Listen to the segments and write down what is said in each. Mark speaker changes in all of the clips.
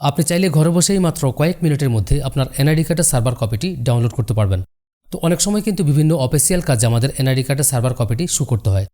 Speaker 1: আপনি চাইলে ঘরে বসেই মাত্র কয়েক মিনিটের মধ্যে আপনার এনআইডি কার্ডের সার্ভার কপিটি ডাউনলোড করতে পারবেন। তো অনেক সময় কিন্তু বিভিন্ন অফিসিয়াল কাজে আমাদের এনআইডি কার্ডের সার্ভার কপিটি শু করতে হয়।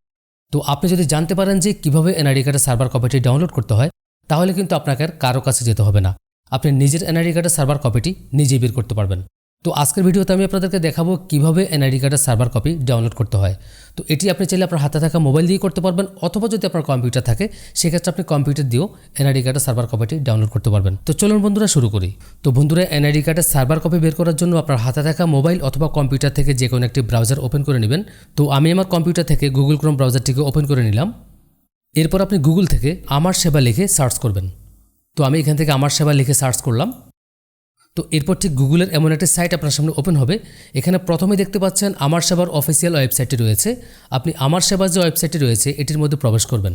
Speaker 1: তো আপনি যদি জানতে পারেন যে কীভাবে এনআইডি কার্ডের সার্ভার কপিটি ডাউনলোড করতে হয়, তাহলে কিন্তু আপনাকে কারও কাছে যেতে হবে না। আপনি নিজের এনআইডি কার্ডের সার্ভার কপিটি নিজেই বের করতে পারবেন। তো আজকের ভিডিওতে আমি আপনাদেরকে দেখাবো কীভাবে এনআইডি কার্ডের সার্ভার কপি ডাউনলোড করতে হয়। তো এটি আপনি চাইলে আপনার হাতে থাকা মোবাইল দিয়ে করতে পারবেন অথবা যদি আপনার কম্পিউটার থাকে, সেক্ষেত্রে আপনি কম্পিউটার দিয়েও এনআইডি কার্ডের সার্ভার কপিটি ডাউনলোড করতে পারবেন। তো চলুন বন্ধুরা, শুরু করি। তো বন্ধুরা, এনআইডি কার্ডের সার্ভার কপি বের করার জন্য আপনার হাতে থাকা মোবাইল অথবা কম্পিউটার থেকে যে কোনো একটি ব্রাউজার ওপেন করে নেবেন। তো আমি আমার কম্পিউটার থেকে গুগল ক্রোম ব্রাউজারটিকে ওপেন করে নিলাম। এরপর আপনি গুগল থেকে আমার সেবা লিখে সার্চ করবেন। তো আমি এখান থেকে আমার সেবা লিখে সার্চ করলাম। তো এরপর ঠিক গুগলের এমন একটা সাইট আপনার সামনে ওপেন হবে। এখানে প্রথমে দেখতে পাচ্ছেন আমার সেবার অফিসিয়াল ওয়েবসাইটটি রয়েছে। আপনি আমার সেবার যে ওয়েবসাইটটি রয়েছে, এটির মধ্যে প্রবেশ করবেন।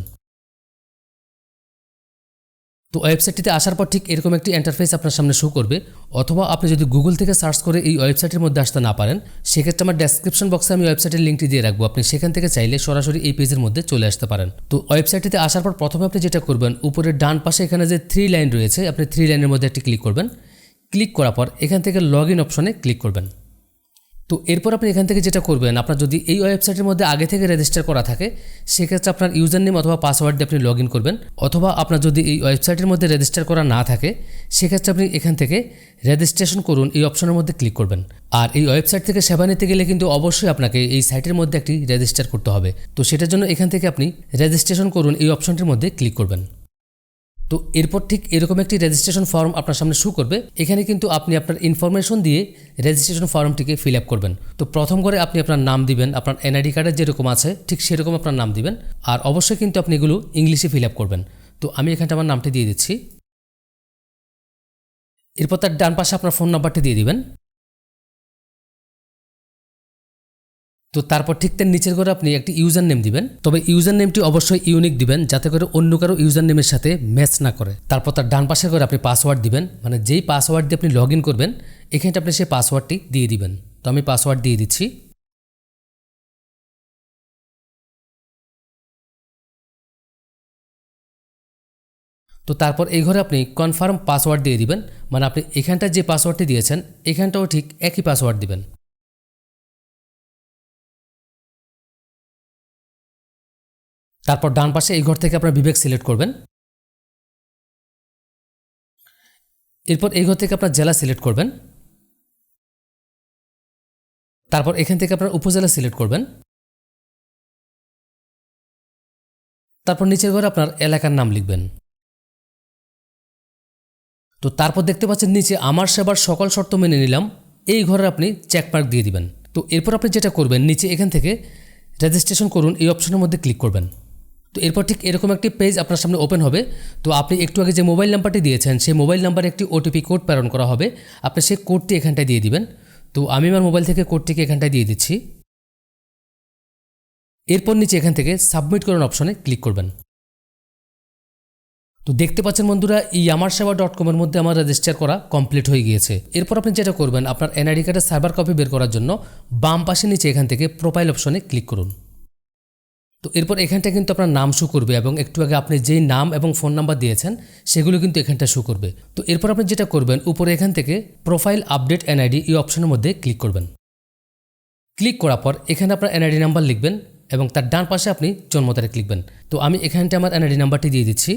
Speaker 1: তো ওয়েবসাইটটিতে আসার পর ঠিক এরকম একটি ইন্টারফেস আপনার সামনে শো করবে। অথবা আপনি যদি গুগল থেকে সার্চ করে এই ওয়েবসাইটের মধ্যে আসতে না পারেন, সেক্ষেত্রে আমার ডেসক্রিপশন বক্সে আমি ওয়েবসাইটের লিঙ্কটি দিয়ে রাখব। আপনি সেখান থেকে চাইলে সরাসরি এই পেজের মধ্যে চলে আসতে পারেন। তো ওয়েবসাইটটিতে আসার পর প্রথমে আপনি যেটা করবেন, উপরের ডান পাশে এখানে যে থ্রি লাইন রয়েছে, আপনি থ্রি লাইনের মধ্যে একটি ক্লিক করবেন। ক্লিক করার পর এখান থেকে লগ ইন অপশনে ক্লিক করবেন। তো এরপর আপনি এখান থেকে যেটা করবেন, আপনার যদি এই ওয়েবসাইটের মধ্যে আগে থেকে রেজিস্টার করা থাকে, সেক্ষেত্রে আপনার ইউজার নেম অথবা পাসওয়ার্ড দিয়ে আপনি লগ ইন করবেন, অথবা আপনার যদি এই ওয়েবসাইটের মধ্যে রেজিস্টার করা না থাকে, সেক্ষেত্রে আপনি এখান থেকে রেজিস্ট্রেশন করুন, এই অপশনের মধ্যে ক্লিক করবেন। আর এই ওয়েবসাইট থেকে সেবা নিতে গেলে কিন্তু অবশ্যই আপনাকে এই সাইটের মধ্যে একটি রেজিস্টার করতে হবে। তো সেটার জন্য এখান থেকে আপনি রেজিস্ট্রেশন করুন, এই অপশনটির মধ্যে ক্লিক করবেন। তো এরপর ঠিক এরকম একটি রেজিস্ট্রেশন ফর্ম আপনার সামনে শু করবে। এখানে কিন্তু আপনি আপনার ইনফরমেশন দিয়ে রেজিস্ট্রেশন ফর্মটিকে ফিল আপ করবেন। তো প্রথম করে আপনি আপনার নাম দিবেন, আপনার এনআইডি কার্ডের যেরকম আছে, ঠিক সেরকম আপনার নাম দিবেন। আর অবশ্যই কিন্তু আপনি এগুলো ইংলিশে ফিল আপ করবেন। তো আমি এখানটা আমার নামটি দিয়ে দিচ্ছি। এরপর তার ডান পাশে আপনার ফোন নাম্বারটি দিয়ে দিবেন। তো তারপর ঠিক তার নিচের করে আপনি একটি ইউজার নেম দিবেন। তবে ইউজার নেমটি অবশ্যই ইউনিক দিবেন, যাতে করে অন্য কারও ইউজার নেমের সাথে ম্যাচ না করে। তারপর তার ডান পাশে করে আপনি পাসওয়ার্ড দিবেন মানে যেই পাসওয়ার্ড দিয়ে আপনি লগ ইন করবেন, এখানে আপনি সেই পাসওয়ার্ডটি দিয়ে দিবেন। তো আমি পাসওয়ার্ড দিয়ে দিচ্ছি। তো তারপর এই ঘরে আপনি কনফার্ম পাসওয়ার্ড দিয়ে দিবেন মানে আপনি এখানটা যে পাসওয়ার্ডটি দিয়েছেন, এখানটাও ঠিক একই পাসওয়ার্ড দিবেন। তারপর ডান পাশে এই ঘর থেকে আপনার বিবেক সিলেক্ট করবেন। এরপর এই ঘর থেকে আপনার জেলা সিলেক্ট করবেন। তারপর এখান থেকে আপনার উপজেলা সিলেক্ট করবেন। তারপর নিচের ঘরে আপনার এলাকার নাম লিখবেন। তো তারপর দেখতে পাচ্ছেন নিচে, আমার সেবার সকল শর্ত মেনে নিলাম, এই ঘরে আপনি চেকমার্ক দিয়ে দিবেন। তো এরপর আপনি যেটা করবেন, নিচে এখান থেকে রেজিস্ট্রেশন করুন, এই অপশনের মধ্যে ক্লিক করবেন। তো এরপর ঠিক এরকম একটি পেজ আপনার সামনে ওপেন হবে। তো আপনি একটু আগে যে মোবাইল নাম্বারটি দিয়েছেন, সেই মোবাইল নাম্বারে একটি ওটিপি কোড প্রেরণ করা হবে। আপনি সেই কোডটি এখানটায় দিয়ে দিবেন। তো আমি আমার মোবাইল থেকে কোডটিকে এখানটায় দিয়ে দিচ্ছি। এরপর নিচে এখান থেকে সাবমিট করার অপশনে ক্লিক করবেন। তো দেখতে পাচ্ছেন বন্ধুরা, এই আমার সেবা ডট কমের মধ্যে আমার রেজিস্টার করা কমপ্লিট হয়ে গিয়েছে। এরপর আপনি যেটা করবেন, আপনার এনআইডি কার্ডের সার্ভার কপি বের করার জন্য বাম পাশে নিচে এখান থেকে প্রোফাইল অপশনে ক্লিক করুন। তো এরপর এখানটা কিন্তু আপনার নাম শো করবে এবং একটু আগে আপনি যেই নাম এবং ফোন নাম্বার দিয়েছেন, সেগুলো কিন্তু এখানটা শো করবে। তো এরপর আপনি যেটা করবেন, উপরে এখান থেকে প্রোফাইল আপডেট এনআইডি এই অপশনের মধ্যে ক্লিক করবেন। ক্লিক করার পর এখানে আপনার এনআইডি নাম্বার লিখবেন এবং তার ডান পাশে আপনি জন্ম তারিখ লিখবেন। তো আমি এখানটা আমার এনআইডি নাম্বারটি দিয়ে দিচ্ছি।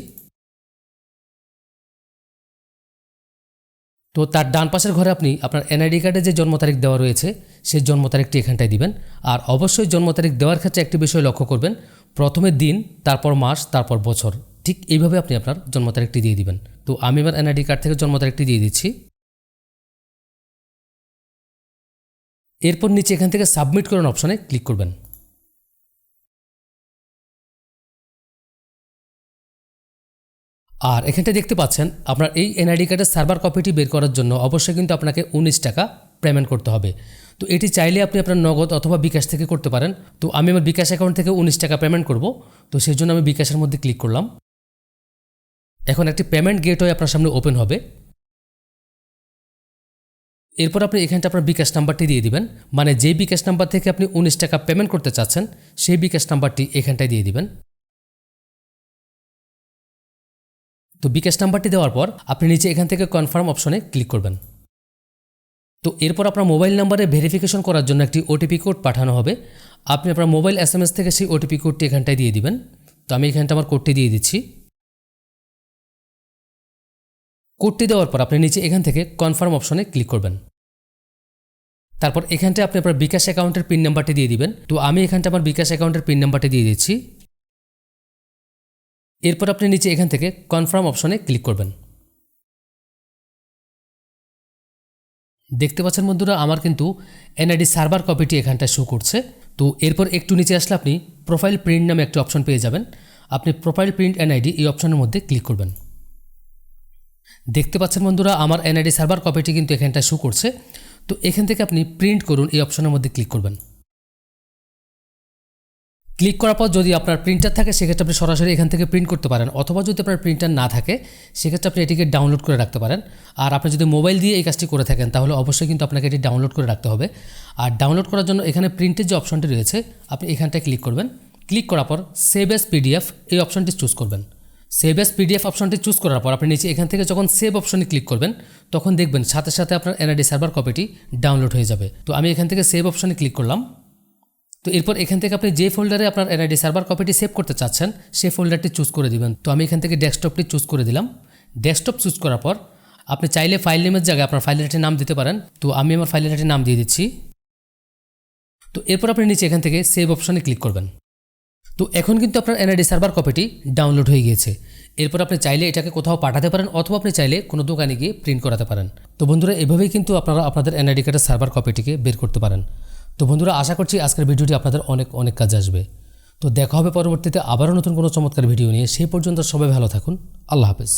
Speaker 1: তো তার ডান পাশের ঘরে আপনি আপনার এনআইডি কার্ডে যে জন্ম তারিখ দেওয়া রয়েছে, সেই জন্ম তারিখটি এখানটায় দিবেন। আর অবশ্যই জন্ম তারিখ দেওয়ার ক্ষেত্রে একটি বিষয় লক্ষ্য করবেন, প্রথমে দিন, তারপর মাস, তারপর বছর। ঠিক এইভাবে আপনি আপনার জন্ম তারিখটি দিয়ে দিবেন। তো আমি আমার এনআইডি কার্ড থেকে জন্ম তারিখটি দিয়ে দিচ্ছি। এরপর নিচে এখান থেকে সাবমিট করুন অপশনে ক্লিক করবেন। আর এখানটা দেখতে পাচ্ছেন, আপনার এই এনআইডি কার্ডের সার্ভার কপিটি বের করার জন্য অবশ্যই কিন্তু আপনাকে উনিশ টাকা পেমেন্ট করতে হবে। তো এটি চাইলে আপনি আপনার নগদ অথবা বিকাশ থেকে করতে পারেন। তো আমি আমার বিকাশ অ্যাকাউন্ট থেকে উনিশ টাকা পেমেন্ট করব। তো সেই জন্য আমি বিকাশের মধ্যে ক্লিক করলাম। এখন একটি পেমেন্ট গেটওয়ে আপনার সামনে ওপেন হবে। এরপর আপনি এখানটা আপনার বিকাশ নাম্বারটি দিয়ে দিবেন। মানে যে বিকাশ নাম্বার থেকে আপনি উনিশ টাকা পেমেন্ট করতে চাচ্ছেন, সেই বিকাশ নাম্বারটি এখানটায় দিয়ে দিবেন। তো বিকাশ নাম্বারটি দেওয়ার পর আপনি নিচে এখান থেকে কনফার্ম অপশনে ক্লিক করবেন। তো এরপর আপনার মোবাইল নাম্বারে ভেরিফিকেশন করার জন্য একটি ওটিপি কোড পাঠানো হবে। আপনি আপনার মোবাইল এস থেকে সেই ওটিপি কোডটি এখানটায় দিয়ে দিবেন। তো আমি এখানটা আমার কোডটি দিয়ে দিচ্ছি। কোডটি দেওয়ার পর আপনি নিচে এখান থেকে কনফার্ম অপশনে ক্লিক করবেন। তারপর এখানটায় আপনি আপনার বিকাশ অ্যাকাউন্টের পিন নাম্বারটি দিয়ে দিবেন। তো আমি এখানটা আমার বিকাশ অ্যাকাউন্টের পিন নাম্বারটি দিয়ে দিচ্ছি। এরপর আপনি নিচে এখান থেকে কনফার্ম অপশনে ক্লিক করবেন। দেখতে পাচ্ছেন বন্ধুরা, আমার কিন্তু এনআইডি সার্ভার কপিটি এখানটায় শো করছে। তো এরপর একটু নিচে আসলে আপনি প্রোফাইল প্রিন্ট নামে একটি অপশন পেয়ে যাবেন। আপনি প্রোফাইল প্রিন্ট এনআইডি এই অপশনের মধ্যে ক্লিক করবেন। দেখতে পাচ্ছেন বন্ধুরা, আমার এনআইডি সার্ভার কপিটি কিন্তু এখানটায় শো করছে। তো এখান থেকে আপনি প্রিন্ট করুন এই অপশনের মধ্যে ক্লিক করবেন। ক্লিক করার পর যদি আপনার প্রিন্টার থাকে, সেক্ষেত্রে আপনি সরাসরি এখান থেকে প্রিন্ট করতে পারেন। অথবা যদি আপনার প্রিন্টার না থাকে, সেক্ষেত্রে আপনি এটিকে ডাউনলোড করে রাখতে পারেন। আর আপনি যদি মোবাইল দিয়ে এই কাজটি করে থাকেন, তাহলে অবশ্যই কিন্তু আপনাকে এটি ডাউনলোড করে রাখতে হবে। আর ডাউনলোড করার জন্য এখানে প্রিন্টের যে অপশনটি রয়েছে, আপনি এখানটায় ক্লিক করবেন। ক্লিক করার পর সেভ এস পিডিএফ, এই অপশনটি চুজ করবেন। সেভ এস পিডিএফ অপশনটি চুজ করার পর আপনি নিচে এখান থেকে যখন সেভ অপশনে ক্লিক করবেন, তখন দেখবেন সাথে সাথে আপনার এনআইডি সার্ভার কপিটি ডাউনলোড হয়ে যাবে। তো আমি এখান থেকে সেভ অপশনে ক্লিক করলাম। তো এরপর এখান থেকে আপনি যে ফোল্ডারে আপনার এনআইডি সার্ভার কপিটি সেভ করতে চাচ্ছেন, সেই ফোল্ডারটি চুজ করে দিবেন। তো আমি এখান থেকে ডেস্কটপটি চুজ করে দিলাম। ডেস্কটপ চুজ করার পর আপনি চাইলে ফাইল নেমের জায়গায় আপনার ফাইলের একটি নাম দিতে পারেন। তো আমি আমার ফাইলের একটি নাম দিয়ে দিচ্ছি। তো এরপর আপনি নিচে এখান থেকে সেভ অপশনে ক্লিক করবেন। তো এখন কিন্তু আপনার এনআইডি সার্ভার কপিটি ডাউনলোড হয়ে গিয়েছে। এরপর আপনি চাইলে এটাকে কোথাও পাঠাতে পারেন অথবা আপনি চাইলে কোনো দোকানে গিয়ে প্রিন্ট করাতে পারেন। তো বন্ধুরা, এভাবেই কিন্তু আপনারা আপনাদের এনআইডি কার্ডের সার্ভার কপিটিকে বের করতে পারেন। তো বন্ধুরা, আশা করছি আজকের ভিডিওটি আপনাদের অনেক অনেক কাজে আসবে। তো দেখা হবে পরবর্তীতে আবারও নতুন কোনো চমৎকার ভিডিও নিয়ে। সেই পর্যন্ত সবাই ভালো থাকুন। আল্লাহ হাফেজ।